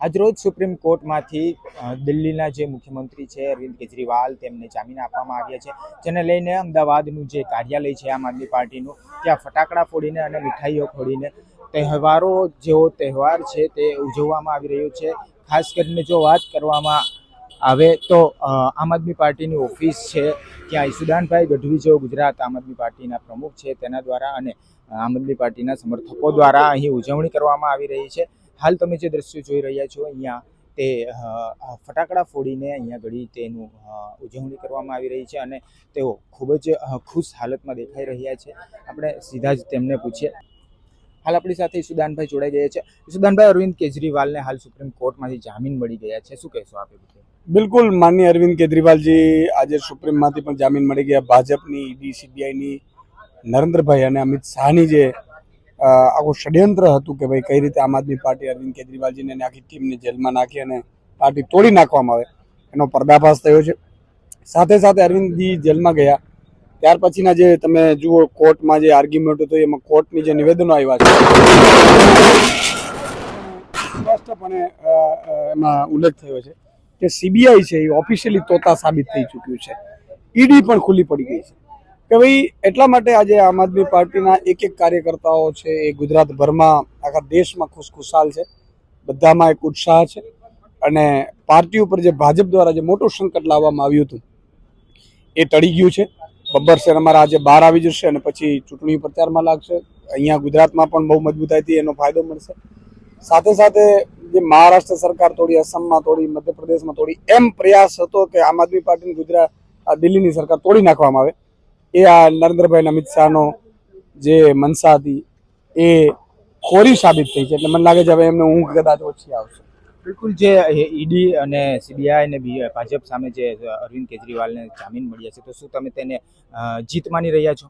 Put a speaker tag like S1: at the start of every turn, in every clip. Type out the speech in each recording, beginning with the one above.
S1: આજરોજ સુપ્રીમ કોર્ટમાંથી દિલ્હીના જે મુખ્યમંત્રી છે, અરવિંદ કેજરીવાલ, તેમને જામીન આપવામાં આવ્યા છે, જેને લઈને અમદાવાદનું જે કાર્યાલય છે, આમ આદમી પાર્ટીનું, ત્યાં ફટાકડા ફોડીને અને મીઠાઈઓ ફોડીને તહેવારો જેવો તહેવાર છે તે ઉજવવામાં આવી રહ્યો છે. ખાસ કરીને જો વાત કરવામાં આવે તો આમ આદમી પાર્ટીની ઓફિસ છે, ત્યાં ઈસુદાનભાઈ ગઢવી જેઓ ગુજરાત આમ આદમી પાર્ટીના પ્રમુખ છે, તેના દ્વારા અને આમ આદમી પાર્ટીના સમર્થકો દ્વારા અહીં ઉજવણી કરવામાં આવી રહી છે. હાલ તમે જે દ્રશ્યો જોઈ રહ્યા છો અહીંયા તે ફટાકડા ફોડીને અહીંયા ઘડી તેનું ઉજવણી કરવામાં આવી રહી છે અને તેઓ ખૂબ જ ખુશ હાલતમાં દેખાઈ રહ્યા છે. આપણે સીધા જ તેમને પૂછીએ. હાલ આપણી સાથે ઈસુદાનભાઈ જોડાઈ ગયા છે. ઈસુદાનભાઈ અરવિંદ કેજરીવાલને હાલ સુપ્રીમ કોર્ટમાંથી જામીન મળી ગયા છે. શું કહેશો આપ
S2: બિલકુલ, માનનીય અરવિંદ કેજરીવાલજી, આજે સુપ્રીમમાંથી પણ જામીન મળી ગયા. ભાજપની ઈડી, સીબીઆઈની નરેન્દ્રભાઈ અને અમિત શાહની જે આખું ષડયંત્ર હતું કે ભાઈ કઈ રીતે આમ આદમી પાર્ટી અરવિંદ કેજરીવાલજીને આખી ટીમને જેલમાં નાખી અને પાર્ટી તોડી નાખવામાં આવે. એનો પર્દાફાશ થયો છે. સાથે સાથે અરવિંદજી જેલમાં ગયા. ત્યાર પછીના જે તમે જુઓ, કોર્ટમાં જે આર્ગ્યુમેન્ટ હતો, એમાં કોર્ટની જે નિવેદનો આવ્યા છે. સ્પષ્ટપણે એમાં ઉલ્લેખ થયો છે કે સીબીઆઈ છે એ ઓફિશિયલી તોતા સાબિત થઈ ચૂક્યું છે. ઈડી પણ ખુલ્લી પડી ગઈ છે. કે ભાઈ, એટલા માટે આજે આમ આદમી પાર્ટીના એક એક કાર્યકર્તાઓ છે, એ ગુજરાતભરમાં, આખા દેશમાં ખુશખુશાલ છે. બધામાં એક ઉત્સાહ છે. અને પાર્ટી ઉપર જે ભાજપ દ્વારા જે મોટું સંકટ લાવવામાં આવ્યું હતું, એ ટળી ગયું છે. બબ્બર શેર અમારા આજે બહાર આવી જશે અને પછી ચૂંટણી પ્રચારમાં લાગશે. અહીંયા ગુજરાતમાં પણ બહુ મજબૂતાઈથી એનો ફાયદો મળશે. સાથે સાથે જે મહારાષ્ટ્ર સરકાર થોડી અસમમાં થોડી, મધ્યપ્રદેશમાં થોડી એમ પ્રયાસ હતો કે આમ આદમી પાર્ટીની ગુજરાત દિલ્હીની સરકાર તોડી નાખવામાં આવે. એ આ નરેન્દ્રભાઈ અમિત શાહનો જે મનસા હતી એ ખોરી સાબિત થઈ છે. એટલે મને લાગે છે હવે એમને ઊંઘ કદાચ ઓછી આવશે.
S1: બિલકુલ જે ઈડી અને સીબીઆઈ અને ભાજપ સામે જે અરવિંદ કેજરીવાલને જામીન મળ્યા છે તો શું તમે તેને જીત માની રહ્યા છો?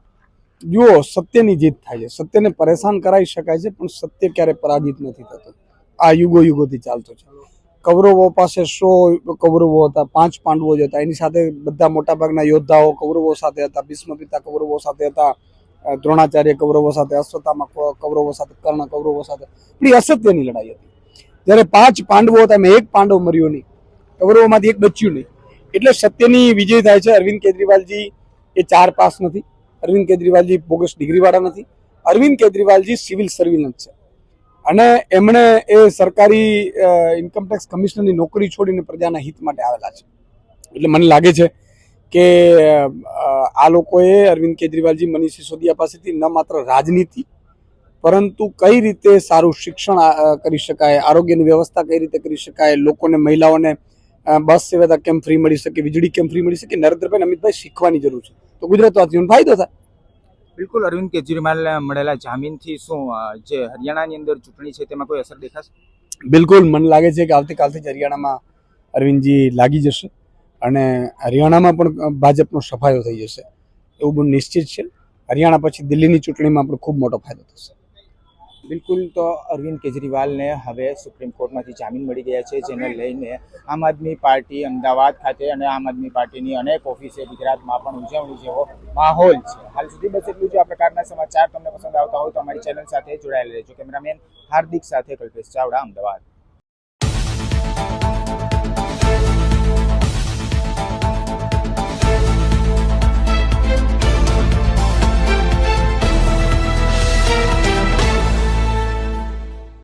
S2: જુઓ સત્યની જીત થાય છે. સત્યને પરેશાન કરાવી શકાય છે પણ સત્ય ક્યારે પરાજિત નથી થતું. આ યુગો યુગોથી ચાલતું છે. કૌરવો પાસે સો કૌરવો હતા, પાંચ પાંડવો જ હતા. એની સાથે બધા મોટાભાગના યોદ્ધાઓ કૌરવો સાથે હતા, ભીષ્મ પિતા કૌરવો સાથે હતા દ્રોણાચાર્ય કૌરવો સાથે, અશ્વત્થામા કૌરવો સાથે, કર્ણ કૌરવો સાથે. પણ એ અસત્યની લડાઈ હતી. જ્યારે પાંચ પાંડવો હતા, એમાં એક પાંડવ મર્યો નહીં. કૌરવોમાંથી એક બચ્યું નહીં. એટલે સત્યની વિજય થાય છે અરવિંદ કેજરીવાલજી, એ ચાર પાસ નથી. અરવિંદ કેજરીવાલજી બોગસ ડિગ્રીવાળા નથી. અરવિંદ કેજરીવાલજી સિવિલ સર્વિલન્સ છે. અને એમણે એ સરકારી ઇન્કમટેક્સ કમિશનરની નોકરી છોડીને પ્રજાના હિત માટે આવેલા છે. એટલે મને લાગે છે કે આ લોકોએ અરવિંદ કેજરીવાલજી, મનીષ સિસોદિયા પાસેથી ન માત્ર રાજનીતિ, પરંતુ કઈ રીતે સારું શિક્ષણ કરી શકાય, આરોગ્યની વ્યવસ્થા કઈ રીતે કરી શકાય, લોકોને, મહિલાઓને બસ સેવા કેમ ફ્રી મળી શકે, વીજળી કેમ ફ્રી મળી શકે નરેન્દ્રભાઈ અમિતભાઈ શીખવાની જરૂર છે. તો ગુજરાતવાસીઓને ફાયદો થાય.
S1: બિલકુલ અરવિંદ કેજરીવાલ મળેલા જામીનથી શું જે હરિયાણાની અંદર ચૂંટણી છે તેમાં કોઈ અસર દેખાશે?
S2: બિલકુલ, મને લાગે છે કે આવતીકાલથી જ હરિયાણામાં અરવિંદજી લાગી જશે અને હરિયાણામાં પણ ભાજપનો સફાયો થઈ જશે. એવું બહુ નિશ્ચિત છે. હરિયાણા પછી દિલ્હીની ચૂંટણીમાં પણ ખૂબ મોટો ફાયદો થશે.
S1: બિલકુલ તો અરવિંદ કેજરીવાલને હવે સુપ્રીમ કોર્ટમાંથી જામીન મળી ગયા છે, જેને લઈને આમ આદમી પાર્ટી અમદાવાદ ખાતે અને આમ આદમી પાર્ટીની અનેક ઓફિસે ગુજરાતમાં પણ ઉજવણી જેવો માહોલ છે. હાલ સુધી બસ એટલું જ. આ પ્રકારના સમાચાર તમને પસંદ આવતા હોય તો અમારી ચેનલ સાથે જોડાયેલા રહેજો. કેમેરામેન હાર્દિક સાથે કલ્પેશ ચાવડા, અમદાવાદ.